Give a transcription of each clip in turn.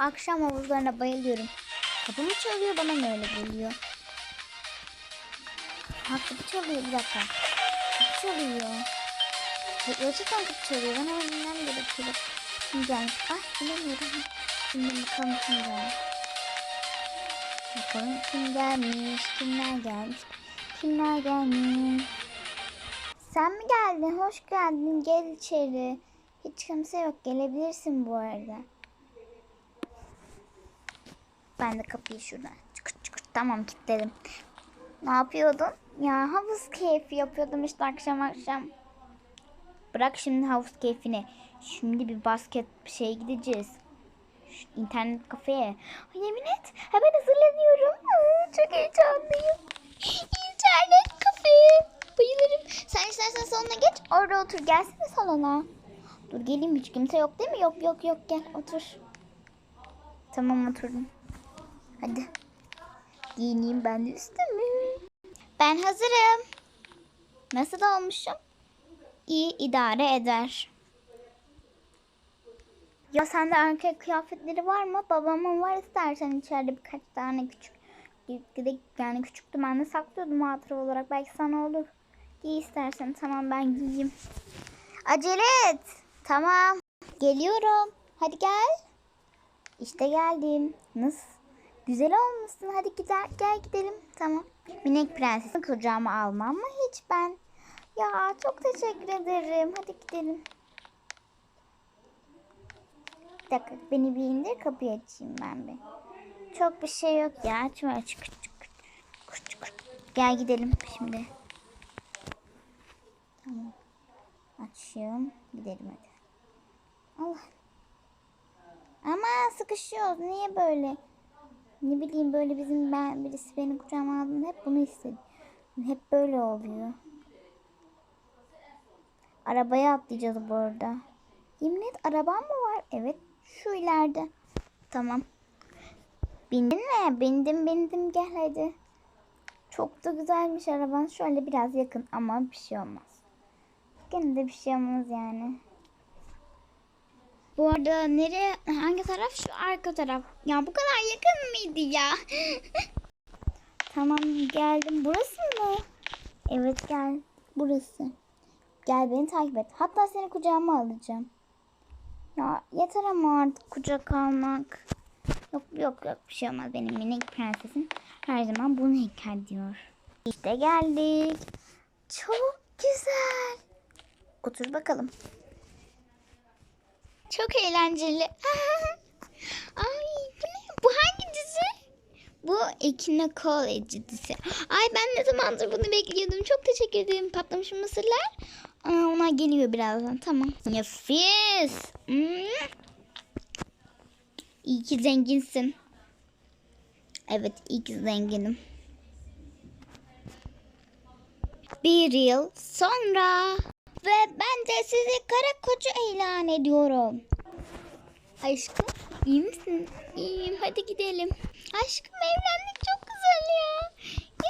akşam havuzlarına bayılıyorum. Kapı mı çalıyor bana mı öyle geliyor? Ha kapı çalıyor bir dakika. Kapı çalıyor. Gerçekten kapı çalıyor. Ben hemen inmem gerekiyor. Kim gelmiş? Ah bilemiyorum. Şimdi bakalım kim gelmiş. Bakalım kim gelmiş, kimler gelmiş, kimler gelmiş. Sen mi geldin? Hoş geldin. Gel içeri. Hiç kimse yok. Gelebilirsin bu arada. Ben de kapıyı şuradan çıkırt çıkırt. Tamam kilitledim. Ne yapıyordun? Ya havuz keyfi yapıyordum işte akşam akşam. Bırak şimdi havuz keyfini. Şimdi bir basket şey gideceğiz. Şu internet kafeye. Ay, yemin et. Ha ben hazırlanıyorum. Çok heyecanlıyım. İnternet kafe. Bayılırım. Sen istersen salona geç. Orada otur. Gelsene salona. Dur geleyim hiç kimse yok değil mi? Yok yok yok gel otur. Tamam oturdum. Hadi. Giyineyim ben de üstümü. Ben hazırım. Nasıl olmuşum? İyi idare eder. Ya sende erkek kıyafetleri var mı? Babamın var istersen içeride birkaç tane küçük. Yani küçüktü ben de saklıyordum hatıra olarak. Belki sana olur. Giy istersen tamam ben giyeyim. Acele et. Tamam. Geliyorum. Hadi gel. İşte geldim. Nasıl? Güzel olmuşsun. Hadi gider, gel gidelim. Tamam. Minik prensesi kucağıma almam mı hiç ben? Ya çok teşekkür ederim. Hadi gidelim. Bir dakika beni bir indir kapıyı açayım ben bir. Çok bir şey yok ya. Açma aç. Gel gidelim şimdi. Tamam. Açıyorum. Gidelim hadi. Allah. Ama sıkışıyoruz. Niye böyle? Ne bileyim böyle bizim ben birisi beni kucağıma aldığında hep bunu istedim. Hep böyle oluyor. Arabaya atlayacağız bu arada. Yemin et araban mı var? Evet. Şu ileride. Tamam. Bindin mi? Bindim bindim gel hadi. Çok da güzelmiş araban. Şöyle biraz yakın ama bir şey olmaz. Gene de bir şey olmaz yani. Bu arada nereye hangi taraf şu arka taraf. Ya bu kadar yakın mıydı ya? tamam geldim. Burası mı? Evet gel. Burası. Gel beni takip et. Hatta seni kucağıma alacağım. Ya yeter ama artık kucak almak. Yok yok yok bir şey olmaz benim minik prensesim. Her zaman bunu hak ediyor. İşte geldik. Çok güzel. Otur bakalım. Çok eğlenceli. Ay bu ne? Bu hangi dizi? Bu Ekine Cole dizisi. Ay ben ne zamandır bunu bekliyordum. Çok teşekkür ederim patlamış mısırlar. Aa, onlar geliyor birazdan. Tamam. Nefis. Hmm. İyi ki zenginsin. Evet iyi ki zenginim. Bir yıl sonra ben de sizi kara koca ilan ediyorum. Aşkım iyi misin? İyiyim hadi gidelim. Aşkım evlendik çok güzel ya.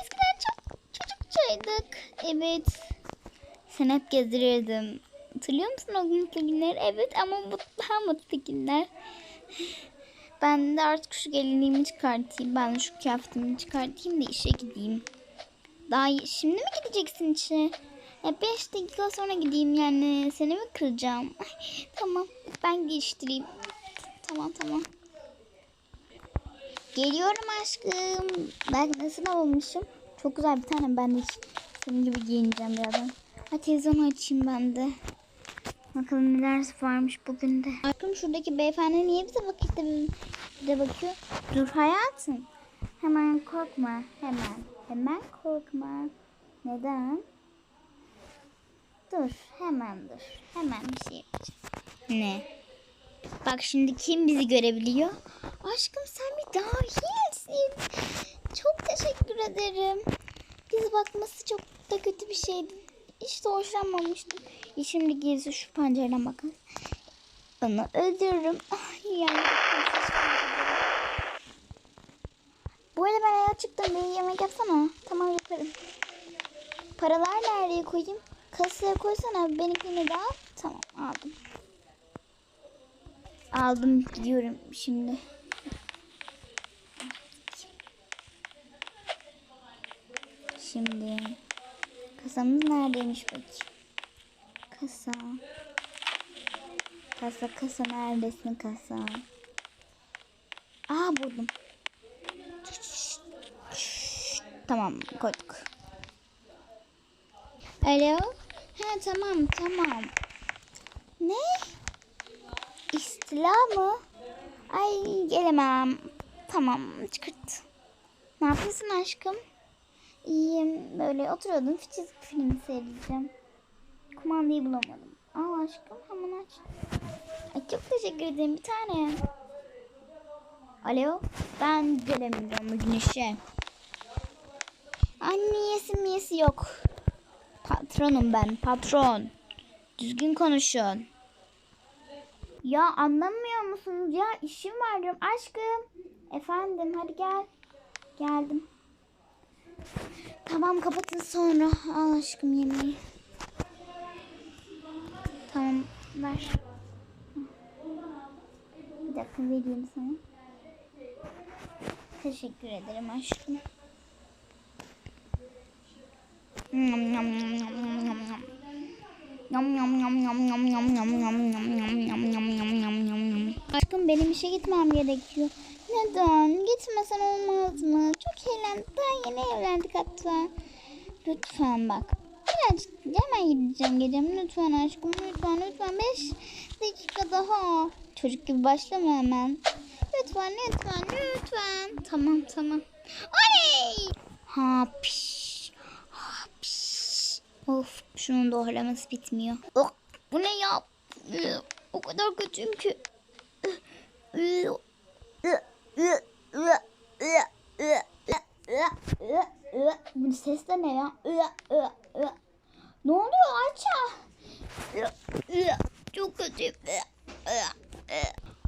Eskiden çok çocukçaydık. Evet. Sen hep gezdirirdim. Hatırlıyor musun o günkü günler? Evet ama bu daha mutlu günler. Ben de artık şu gelinliğimi çıkartayım. Ben şu kıyafetimi çıkartayım da işe gideyim. Daha şimdi mi gideceksin işe? Ya 5 dakika sonra gideyim yani. Seni mi kıracağım? Ay, tamam ben geliştireyim. Tamam tamam. Geliyorum aşkım. Bak nasıl olmuşum. Çok güzel bir tane ben de senin gibi giyineceğim birazdan. Hadi televizyonu açayım ben de. Bakalım neler varmış bugün de. Aşkım şuradaki beyefendi niye bize vakitte bize bakıyor? Dur hayatım. Hemen korkma. Hemen. Hemen korkma. Neden? Dur. Hemen dur. Hemen bir şey yapacağım. Ne? Bak şimdi kim bizi görebiliyor? Aşkım sen bir dahisin. Çok teşekkür ederim. Bizi bakması çok da kötü bir şeydi. Hiç de hoşlanmamıştım. E Şimdi gerisi şu pencereden bakın. Onu öldürürüm. Ay yani. Bu arada ben eve çıktım. Bir yemek yapsana. Tamam yaparım. Paralar nereye koyayım? Kasaya koysana benimkini de al. Tamam aldım. Aldım gidiyorum şimdi. Şimdi kasamız neredeymiş bakayım. Kasa. Kasa kasa neredesin kasa? Aa buldum. Tamam koyduk. Alo. Ha tamam tamam. Ne? İstila mı? Ay gelemem. Tamam çıkart. Ne yapıyorsun aşkım? İyiyim. Böyle oturuyordum. Çizgi film seyredeceğim. Kumandayı bulamadım. Al aşkım hemen aç. Ay, çok teşekkür ederim bir tane. Alo. Ben gelemiyorum bugün işe. Anniyesi miyesi yok. Patronum ben patron. Düzgün konuşun. Ya anlamıyor musunuz ya? İşim var diyorum. Aşkım. Efendim hadi gel. Geldim. Tamam kapatın sonra. Al aşkım yemeği. Tamam ver. Bir dakika vereyim sana. Teşekkür ederim aşkım. Aşkım benim işe gitmem gerekiyor. Neden? Gitmesen olmaz mı? Çok eğlendik. Daha yeni evlendik hatta. Lütfen bak. Birazcık hemen gideceğim gecem. Lütfen aşkım lütfen lütfen. Beş dakika daha. Çocuk gibi başlama hemen. Lütfen lütfen lütfen. Tamam tamam. Oley! Ha piş. Of şunun doğraması bitmiyor. Oh, bu ne ya? Ee, o kadar kötüyüm ki. Bu ses de ne ya? Ne oluyor Ayça? Çok kötüyüm.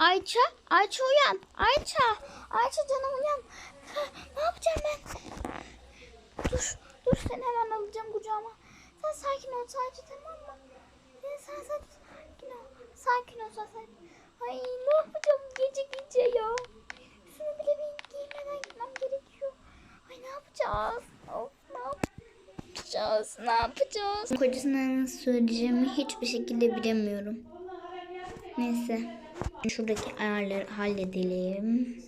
Ayça, Ayça uyan. Ayça, Ayça canım uyan. Ne yapacağım ben? Dur, dur seni hemen alacağım kucağıma. Sen sakin ol sadece tamam mı? Sen, sen, sen sakin ol. Sakin ol sen. Ay ne yapacağım gece gece ya. Şunu bile bir giymeden gitmem gerekiyor. Ay ne yapacağız? Of ne yapacağız? Ne yapacağız? Kocasına nasıl söyleyeceğimi hiçbir şekilde bilemiyorum. Neyse. Şuradaki ayarları halledelim.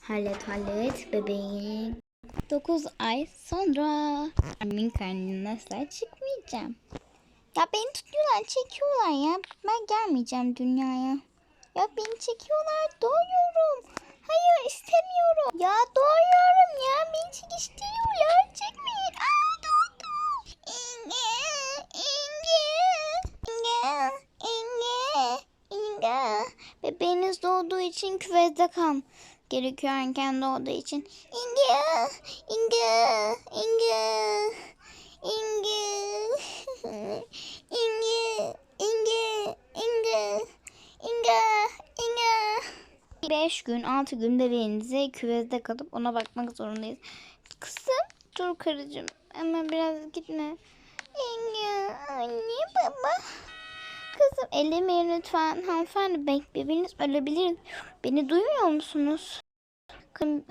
Hallet hallet bebeğim. 9 ay sonra annemin karnına asla çıkmayacağım. Ya beni tutuyorlar, çekiyorlar ya. Ben gelmeyeceğim dünyaya. Ya beni çekiyorlar, doğuyorum. Hayır istemiyorum. Ya doğuyorum ya. Beni çekiştiriyorlar. Çekmeyin. Aa doğdum. İnge, İnge, İnge, İnge, İnge. Bebeğiniz doğduğu için küvezde kal gerekiyor erken doğduğu için. İnge, İnge, İnge, İnge, İnge, İnge, İnge, İnge. Beş gün, altı gün bebeğinize küvezde kalıp ona bakmak zorundayız. Kızım, dur karıcığım. Ama biraz gitme. İnge, anne, baba. Kızım ellemeyin lütfen. Hanımefendi bek bebeğiniz ölebilir. Beni duymuyor musunuz?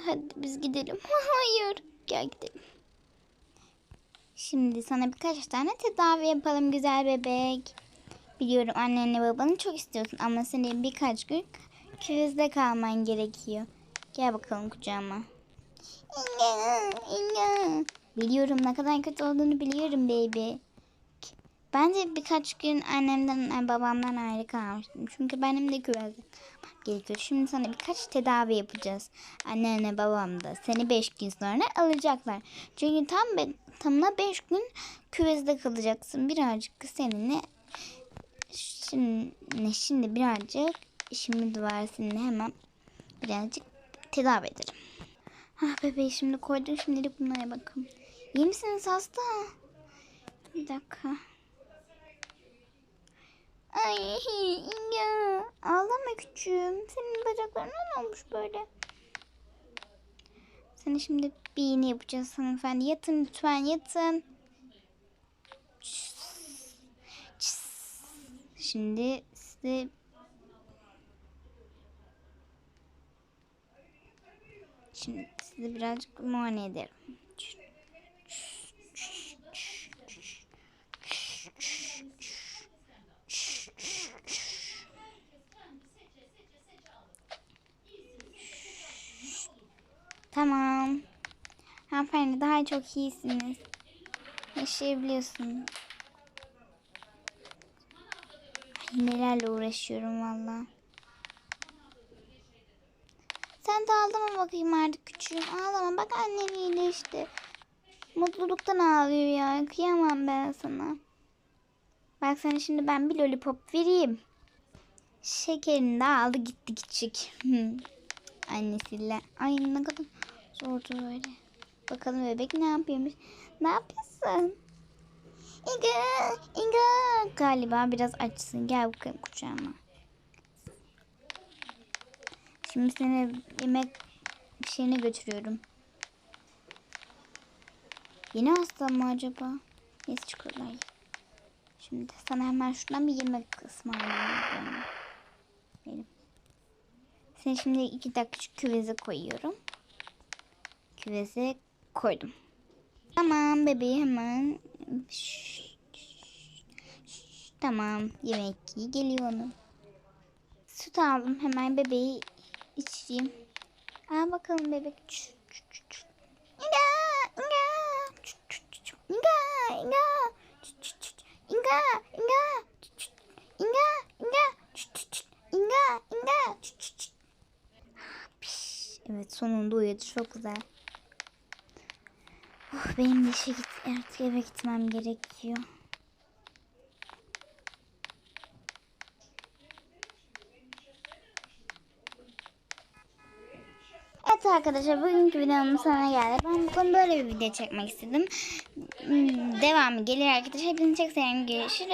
Hadi biz gidelim. Hayır. Gel gidelim. Şimdi sana birkaç tane tedavi yapalım güzel bebek. Biliyorum annenle babanı çok istiyorsun ama senin birkaç gün küvezde kalman gerekiyor. Gel bakalım kucağıma. Biliyorum ne kadar kötü olduğunu biliyorum baby. Ben de birkaç gün annemden babamdan ayrı kalmıştım. Çünkü benim de küvezde gerekiyor. Şimdi sana birkaç tedavi yapacağız. Annenle babam da seni 5 gün sonra alacaklar. Çünkü tam be, tamına 5 gün küvezde kalacaksın. Birazcık seninle şimdi, şimdi birazcık işimiz var seninle hemen birazcık tedavi ederim. Ah bebeği şimdi koydum. Şimdilik bunlara bakın. İyi misiniz hasta? Bir dakika. Ay ya ağlama küçüğüm. Senin bacakların ne olmuş böyle? Sana şimdi bir iğne yapacağız hanımefendi. Yatın lütfen yatın. Şimdi size Şimdi sizi birazcık muayene ederim. Tamam. Hanımefendi daha çok iyisiniz. Yaşayabiliyorsunuz. Ay, nelerle uğraşıyorum valla. Sen de ağlama bakayım artık küçüğüm. Ağlama bak annen iyileşti. Mutluluktan ağlıyor ya. Kıyamam ben sana. Bak sana şimdi ben bir lollipop vereyim. Şekerini de aldı gitti küçük. Annesiyle. Ay ne kadar zordu öyle. Bakalım bebek ne yapıyormuş. Ne yapıyorsun? İga, İga. Galiba biraz açsın. Gel bakayım kucağıma. Şimdi seni yemek şeyine götürüyorum. Yeni hasta mı acaba? Neyse çikolay. Şimdi sana hemen şuradan bir yemek ısmarlayayım. Benim. Seni şimdi iki dakika küveze koyuyorum. Küveze koydum. Tamam bebeği hemen. Şşş, şşş, şşş. Tamam yemek iyi geliyor onun. Süt aldım hemen bebeği içeyim. Al bakalım bebek. İnga, inga. İnga, inga. İnga, inga. İnga, inga. İnga, inga. Piş. Evet sonunda uyudu çok güzel. Oh, benim de işe git artık eve gitmem gerekiyor. Evet arkadaşlar bugünkü videomun sonuna geldi. Ben bugün böyle bir video çekmek istedim. Hmm, Devamı gelir arkadaşlar. Hepinizi çok seviyorum. Görüşürüz.